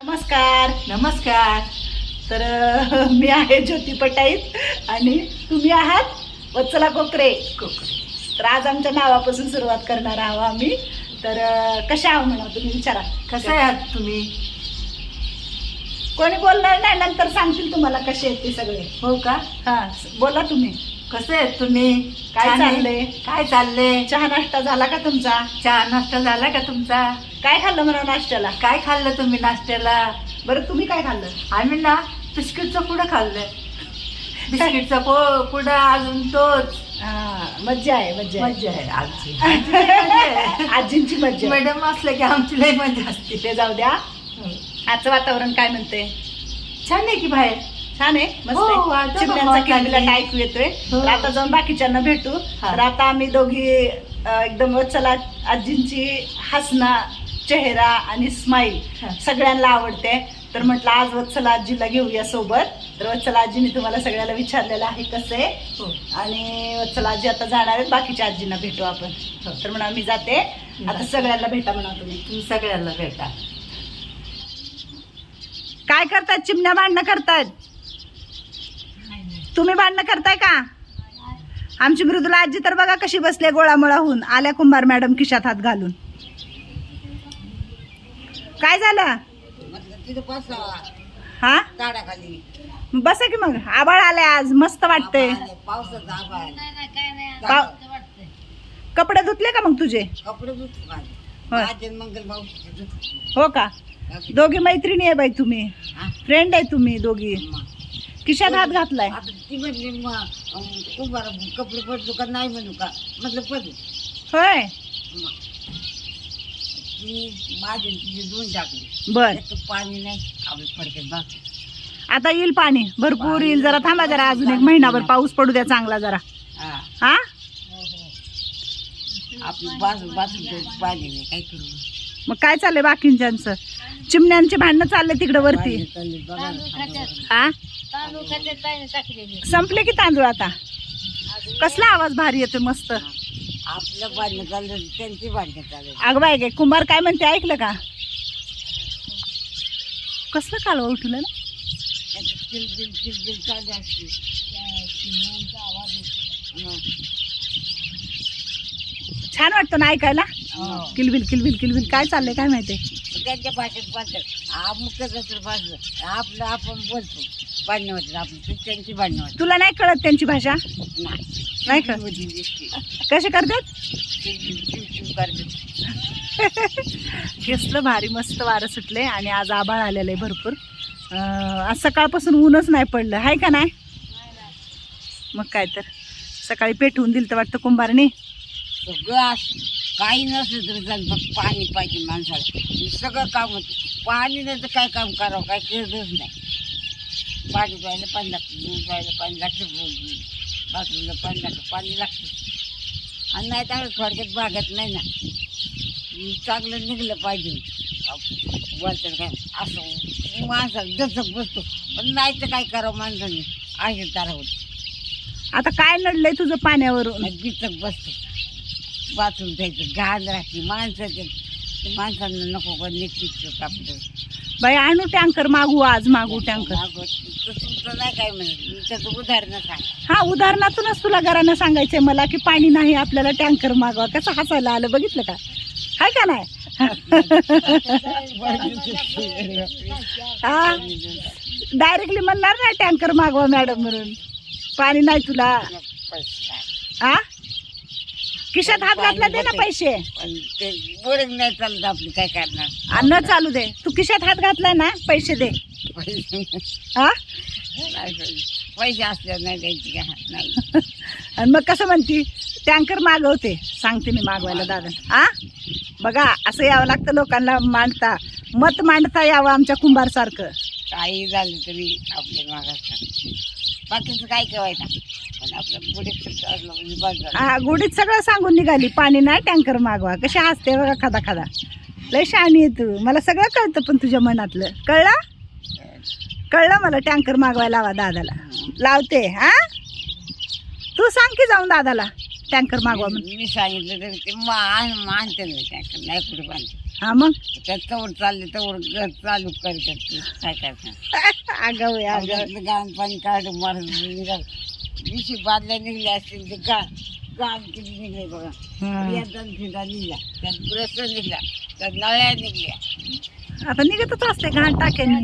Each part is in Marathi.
नमस्कार. नमस्कार. तर मी आहे ज्योती पटाईत आणि तुम्ही आहात वत्सला कोकरे. तर आज आमच्या नावापासून सुरुवात करणार आहोत आम्ही. तर कशा आहो म्हणा तुम्ही? विचारा. कसं आहात तुम्ही? कोणी बोलणार नाही नंतर सांगतील तुम्हाला कसे आहेत ते सगळे. हो का? हा बोला तुम्ही. कसे आहेत तुम्ही? काय छान आहे? चाललंय? काय चाललंय? चहा नाश्ता झाला का तुमचा? चहा नाश्ता झाला का तुमचा? काय खाल्लं म्हणा नाश्त्याला? काय खाल्लं तुम्ही नाश्त्याला? बरं तुम्ही काय खाल्लं? आम्ही ना बिस्किटचं पुढं खाल्लं. बिस्किटचा पो पुढं अजून तोच. हा मज्जा आहे मज्जा आहे. मज्जा आहे आमची. आमची लई मज्जा आहे. आजींची मज्जा आहे. मॅडम असलं की आमची लई मजा असते. ते जाऊ द्या. आजचं वातावरण काय म्हणते छान आहे की बाहेर. छान आहे. हो, मस्त आता. चिमण्यांचा किलबिलाट. ऐकू येतोय. हो. तर आता जाऊन बाकीच्यांना भेटू. हा. तर आता आम्ही दोघी अं, एकदम चला आजींची हसना चेहरा आणि स्माईल हा. सगळ्यांना आवडते. तर म्हटलं आज वत्सला आजीला घेऊया सोबत. तर वत्सला आजीने तुम्हाला सगळ्याला विचारलेलं आहे कसं आहे. हो. आणि वत्सला आजी आता जाणार आहेत. बाकीच्या आजींना भेटू आपण. हो. तर म्हणा मी जाते. आता सगळ्यांना भेटा म्हणा तुम्ही. तुम्ही सगळ्यांना भेटा. काय करतायत चिमण्या भांडणं करतायत तुम्ही भांडणं करताय का? आमची मृदुला आजी तर बघा कशी बसले गोळामोळा होऊन आल्या कुंभार मॅडम खिशात हात घालून. काय झालं? हा? बसा की मग. आबाळ आले आज. मस्त वाटते पावसाचा आभाळ पाव- कपडे धुतले का मग तुझे? हो का? दोघी मैत्रिणी आहे बाई तुम्ही? फ्रेंड आहे तुम्ही दोघी. खिशात हात घातलाय. आता ती म्हणली मग उभा कपडे पडतो का नाही म्हणू का? म्हटलं पडू होय. मग. ती माझे तिचे दोन टाकले. बर. त्याचं पाणी नाही बाकी. आता येईल पाणी. भरपूर येईल. जरा थांबा जरा अजून एक महिनाभर पाऊस पडू द्या चांगला जरा. हा. हा? आपली बाजू बाजू पाणी नाही काय करू. मग काय चाललंय बाकींच्यांचं? चिमण्यांचे भांडणं चालले तिकडे वरती. चाललंय. हा संपले की तांदूळ आता? कसला आवाज भारी येतो मस्त. आपलं बांधणं चाललं त्यांची बांधणं चाललं अगं बाय गे कुंभार काय म्हणते ऐकलं का? कसलं कालवा उठलं ना? चालू मग. छान वाटतं ना ऐकायला. किलबिल किलबिल किलबिल. काय चाललंय काय माहिती? त्यांच्या भाषेत बोलतात. अमुक भाषण आपलं आपण बोलतो. बांधणं होतं आपलं. ते त्यांची बांधणं होतं तुला नाही कळत त्यांची भाषा? नाही. नाही कळत. कसे करतात? कसलं भारी मस्त वारं सुटले आणि आज आभाळ आलेलं आहे भरपूर. अं, आज सकाळपासून ऊनच नाही पडलं. आहे का नाही? मग काय तर. सकाळी पेटवून दिलं तर वाटतं कुंभारने सगळं असं काही नसलं तरी चालेल फक्त पाणी पाहिजे माणसाला. सगळं काम होतं. पाणी नाही तर काय काम करावं? काय कळतच नाही. पाणी प्यायला पाणी लागतं दूध प्यायला पाणी लागतं बाथरूमला पाणी लागतं पाणी लागतं. आणि नाही तर थोडक्यात भागत नाही ना. चांगलं निघलं पाहिजे. बोलतात काय? असं माणसाला दचक बसतो. पण नाही तर काय करावं माणसाने? आहे तारा होत आता काय नडलंय तुझं पाण्यावरून? बिचक बसतो. बाथरूम जायचं घाण राहते. माणसाचे ते माणसांना नको पण निश्चित आपलं बाई आणू टँकर मागू आज मागू टँकर. अगं, तू- तुमचं नाही काय म्हणत. मी त्याचं उदाहरण सांग. हा उदाहरणातूनच तुला घरानं सांगायचंय मला की पाणी नाही आपल्याला टँकर मागवा. कसं हसायला आलं बघितलं का? हाय का नाही? हा? डायरेक्टली म्हणणार नाही टँकर मागवा मॅडम म्हणून. पाणी नाही तुला. हा खिशात हात घातला दे ना पैसे. पण ते बोरिंग नाही चालत आपली काय करणार? अन्न चालू दे. तू खिशात हात घातलाय ना पैसे दे. पैसे हा नाही पाहिजे. पैसे असल्यावर नाही द्यायची का? नाही. आणि मग कसं म्हणती? टँकर मागवते. सांगते मी मागवायला दादा. हा बघा असं यावं लागतं लोकांना मांडता. मत मांडता यावं आमच्या कुंभारसारखं. काही झालं तरी आपल्या मागास. बाकीचं काय केवायचं? म्हणजे हा गुढीत सगळं सांगून निघाली. पाणी नाही टँकर मागवा. कशी हसते बघा खादा खादा. लय शहाणी आहे तू. मला सगळं कळतं पण तुझ्या मनातलं. कळलं? कळलं मला? टँकर मागवायला लावा दादाला. लावते हा? तू सांग की जाऊन दादाला टँकर मागवा म्हणून. मी सांगितलं तरी ते मान मानते नाही टँकर. नाही कुठे बांधते हा मग? त्यात तवर चालले तवर घर चालू करतात ते. काय आगाव आहे आगाव आपल्यातलं गाण पाणी काढून मारून निघाल. विशी बादल्या निघल्या असतील ते गाण गाण किती निघले बघा. हा. फिरा निघला त्यात ब्रश निघला त्यात नळ्या निघल्या. आता निघतच असते घाण टाक्याने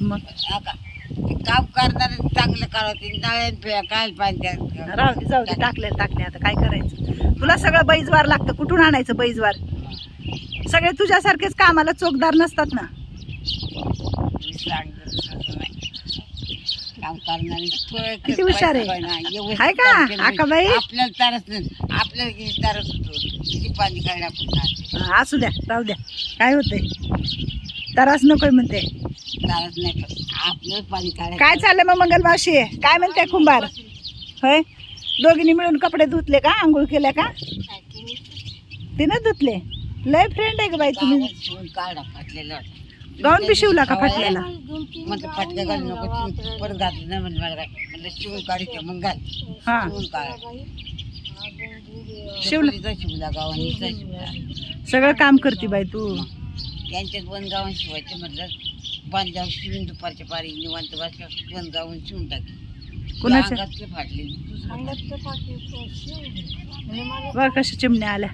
मग? ते काम करणार चांगलं करावं ते नळ्या फिरा काय पाहिजे राहू दे जाऊ दे टाकले टाकले आता. काय करायचं? तुला सगळं बैजवार लागतं. कुठून आणायचं बैजवार? सगळे तुझ्यासारखेच कामाला चोखदार नसतात ना. काम करणारे. किती हुशार आहे. आहे का? आकाबाई? आपल्याला तारच नाही. आपल्याला किती तारच होतो? किती पाणी काढलं आपण. हा, असू द्या राहू द्या. काय होतंय? तरास नकोय म्हणते. तारच नाही पण आपलं पाणी काढायचं काय चाललंय मग मंगल मावशी? काय म्हणते कुंभार? होय? दोघींनी मिळून कपडे धुतले का? आंघोळ केल्या का? तिनं धुतले. लय फ्रेंड आहे का बाई तुम्ही? काढा फाटलेलं गाऊन बी शिवला का फाटलेला म्हणतो फाटका घालू नको परत घातलं नाही म्हणजे मला काय म्हणलं शिवून काढायचं मग घाल. हा. शिवून काढा. शिवला. शिवला शिवला गावांनीचा शिवला. सगळं काम करते बाई तू. त्यांच्यात वन गावून शिवायचे म्हटलं बांधाव शिवून दुपारच्या पारी निवांत बसल्या वन गावून शिवून टाकले कुणाच्या अंगातले फाटले. बघ कशा चिमण्या आल्या.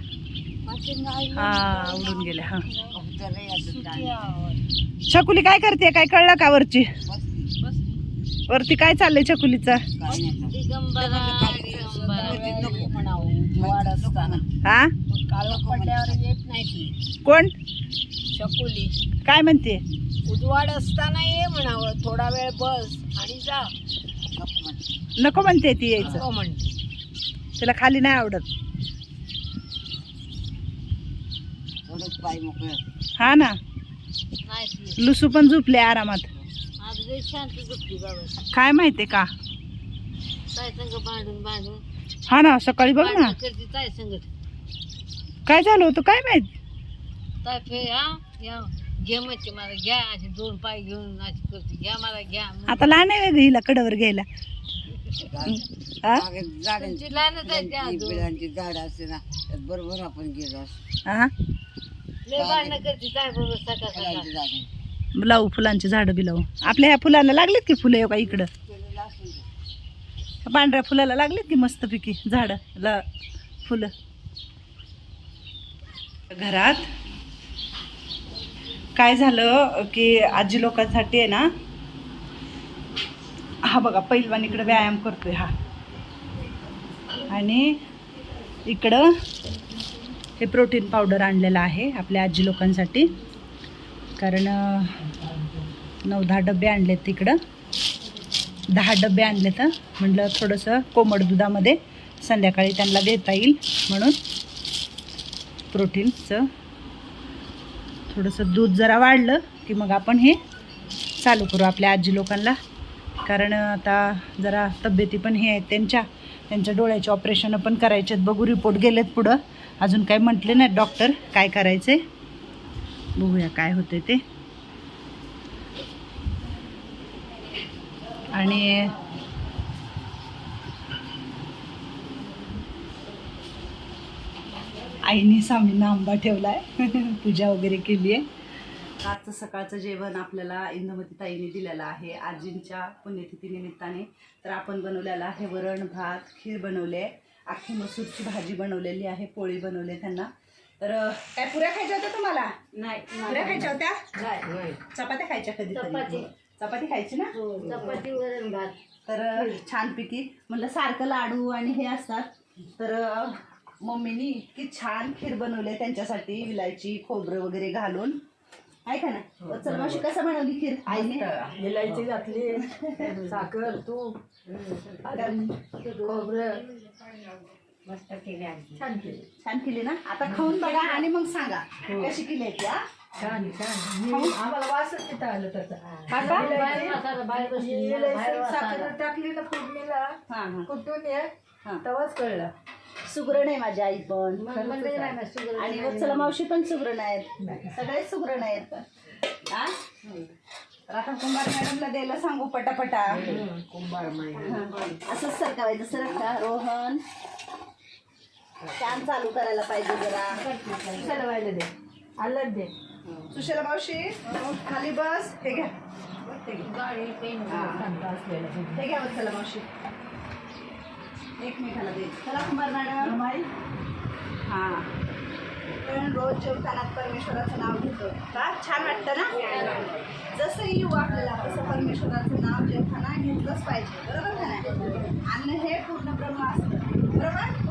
हा उडून गेल्या हा. कबूतर. छकुली काय करते? काय कळलं का वरची. वरती काय चाललंय छकुलीचं? हा? कोण? शकुली काय म्हणते? उजवाड असताना ये म्हणावं थोडा वेळ बस आणि जा नको म्हणते ती यायचं. म्हणते. तिला खाली नाही आवडत. हा ना. लुसू पण झोपले आरामात. आज लई शांत झोपली बाबा. काय माहितीये का? हा ना सकाळी बघ ना. करते काय संगत काय झालं होतं? काय माहीत? काय फे हा या घे म्हणते मला घ्या असे दोन पाय घेऊन अशी करते. घ्या मला घ्या आता लहान आहे वेगळी हिला कडवर घ्यायला? हा? झाड असते ना बरोबर आपण गेलो लावू फुलांची झाडं बी लावू. आपल्या ह्या फुलाला लागलीत की फुलं हो का इकडं पांढऱ्या फुलाला लागलीत की मस्तपैकी झाडं ला फुलं? घरात काय झालं की आजी लोकांसाठी आहे ना हा बघा पैलवान इकडं व्यायाम करतोय हा. आणि इकडं हे प्रोटीन पावडर आणलेलं आहे आपल्या आजी लोकांसाठी. कारण नऊ दहा डबे आणलेत तिकडं. दहा डबे आणले तर म्हटलं थोडंसं कोमट दुधामध्ये संध्याकाळी त्यांना देता येईल म्हणून. प्रोटीनचं थोडंसं दूध जरा वाढलं की मग आपण हे चालू करू आपल्या आजी लोकांना. कारण आता जरा तब्येती पण हे आहेत त्यांच्या. त्यांच्या डोळ्याचे ऑपरेशन पण करायचे आहेत बघू रिपोर्ट गेलेत पुढं. अजून काय म्हटले नाहीत डॉक्टर काय करायचं आहे बघूया काय होतंय ते. आणि आईने स्वामींना आंबा ठेवला आहे पूजा वगैरे केली आहे. आजचं सकाळचं जेवण आपल्याला इंदुमती ताईने दिलेलं आहे. आजींच्या पुण्यतिथीनिमित्ताने तर आपण बनवलेलं आहे वरण भात खीर बनवले. आहे अख्खी मसूरची भाजी बनवलेली आहे पोळी बनवली त्यांना. तर काय पुऱ्या खायच्या होत्या तुम्हाला? नाही पुऱ्या खायच्या होत्या? नाही. चपात्या खायच्या कधी चपाती. चपाती खायची ना? चपाती वरण भात. तर छानपैकी म्हणलं सारखं लाडू आणि हे असतात. तर मम्मीनी इतकी छान खीर बनवली त्यांच्यासाठी विलायची खोबरं वगैरे घालून. ऐका ना चल मावशी कसं बनवली खीर? आईने? विलायची घातली. साखर तूप खोबरं. मस्त केली छान केली. छान केली ना? आता खाऊन बघा आणि मग सांगा. कशी केली आहे ती, हा? छान छान. आम्हाला वासच तिथं आलं काका? बाहेर टाकली ना फोडणीला. हा हा. कुठून ये? हा. तेव्हाच कळलं. सुगरण आहे माझी आई पण. आणि वत्सला मावशी पण सुगरण आहेत. सगळेच सुगरण आहेत. हा? तर आता कुंभार मॅडमला द्यायला सांगू पटापटा. कुंभार माई हा. असंच सरकावायचं. सरक का रोहन छान चालू करायला पाहिजे जरा. चलवायला दे. अलग दे. सुशला मावशी खाली बस. हे घ्या. हे. हे घ्या वत्सला मावशी. एकमेकाला दे चला कुमार मॅडम. हां. पण रोज जेवताना परमेश्वराचं नाव घेतो. का? छान वाटतं ना? जसं येऊ आपल्याला तसं परमेश्वराचं नाव जेवताना घेतलंच पाहिजे. बरोबर का नाही? अन्न हे पूर्ण ब्रह्म असतं. बरोबर?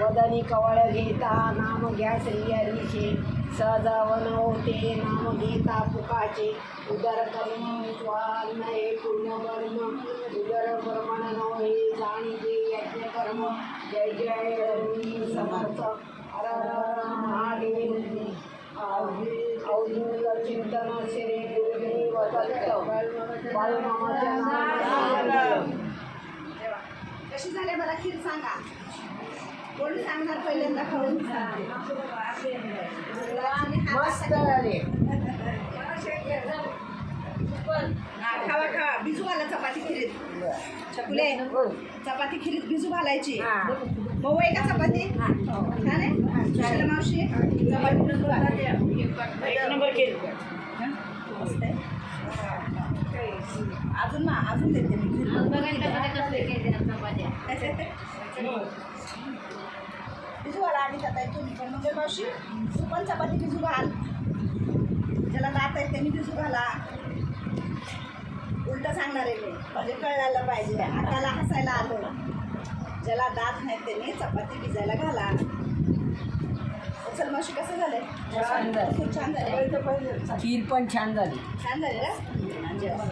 वदनी कवळ घेता नाम घ्या श्रीहरीचे सजावन होते नाम घेता पुकाचे. उदर कर्म विश्वास नये पूर्ण कर्म. उदर कर्मण नव्हे जाणीजे यज्ञ कर्म. जय जय रवी समर्थ. हर हर महादेव. चिंतन श्री गुरुदेव दत्त कशी झाले मला खीर सांगा? कोण सांगणार पहिल्यांदा खाऊन? मस्त झाले. हा, खावा खावा. भिजू घाला चपाती खिरीत. छकुले चपाती खिरीत भिजू घालायची मऊ आहे का चपाती? छान मावशी? चपाती भिजू घाला एक नंबर. अजून ना अजून देते मी. खीर भिजू घाला आणि जाता तुम्ही. पण म्हणजे मावशी तू पण चपाती भिजू घाल. ज्याला दात आहेत त्यांनी भिजू घाला. उलट सांगणार आहे मी. म्हणजे कळायला पाहिजे. हाताला हसायला आलं. ज्याला दात नाहीत त्यांनी चपाती भिजायला घाला. चल मावशी कसं झालंय? छान झालं. खूप छान झालं. खीर पण छान झाली. छान झालं ना? जेवण.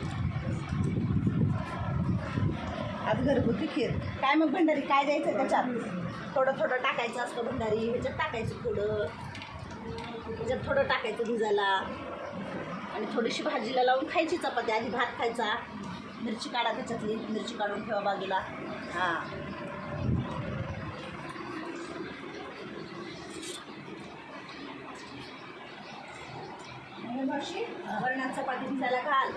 आज घरगुती खीर. काय मग भंडारी? काय द्यायचं त्याच्यात? थोडं थोडं टाकायचं असतं भंडारी. ह्याच्यात टाकायचं थोडं. ह्याच्यात थोडं टाकायचं भिजायला. आणि थोडीशी भाजीला लावून खायची चपाती. आधी भात खायचा. मिरची काढा त्याच्यातली. मिरची काढून ठेवा बाजूला. हां आणि मावशी, वरणात चपाती भिजायला घाल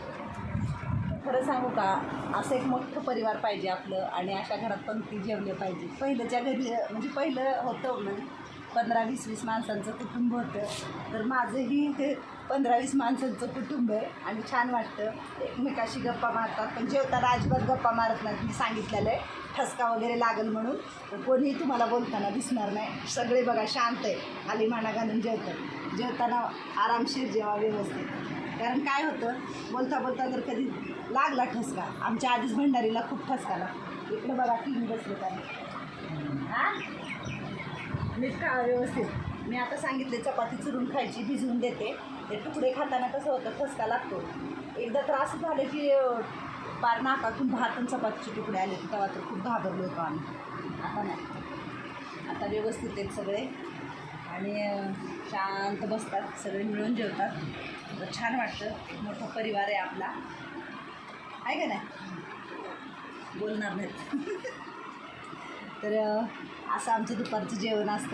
खरं सांगू का? असं एक मोठं परिवार पाहिजे आपलं आणि अशा घरात पंक्ती जेवले पाहिजे. पहिलंच्या घरी म्हणजे पहिलं होतं म्हणजे पंधरा वीस वीस माणसांचं कुटुंब होतं. तर माझंही ते पंधरा वीस माणसांचं कुटुंब आहे आणि छान वाटतं. एकमेकाशी गप्पा मारतात पण जेवताना अजिबात गप्पा मारत नाहीत. मी सांगितलेलं आहे ठसका वगैरे लागेल म्हणून. तर कोणीही तुम्हाला बोलताना दिसणार नाही. सगळे बघा शांत आहे. खाली माना घालून जेवतात. जेवताना आरामशीर जेवा व्यवस्थित. कारण काय होतं बोलता बोलता जर कधी लागला ठसका. आमच्या आधीच भंडारीला खूप ठसका लागला इकडं बघा टीम बसले त्याने. हां? मीठ खा व्यवस्थित. मी आता सांगितले चपाती चुरून खायची भिजवून देते. ते तुकडे खाताना कसं होतं ठसका लागतो. एकदा त्रास झाले की पार नाकातून भात आणि चपातीचे तुकडे आले तेव्हा तर खूप घाबरलो होतो आम्ही. आता नाही. आता व्यवस्थित आहेत सगळे. आणि शांत बसतात सगळे मिळून जेवतात. तर छान वाटतं. मोठा परिवार आहे आपला. आहे का नाही? बोलणार नाहीत. तर असं आमचं दुपारचं जेवण असतं.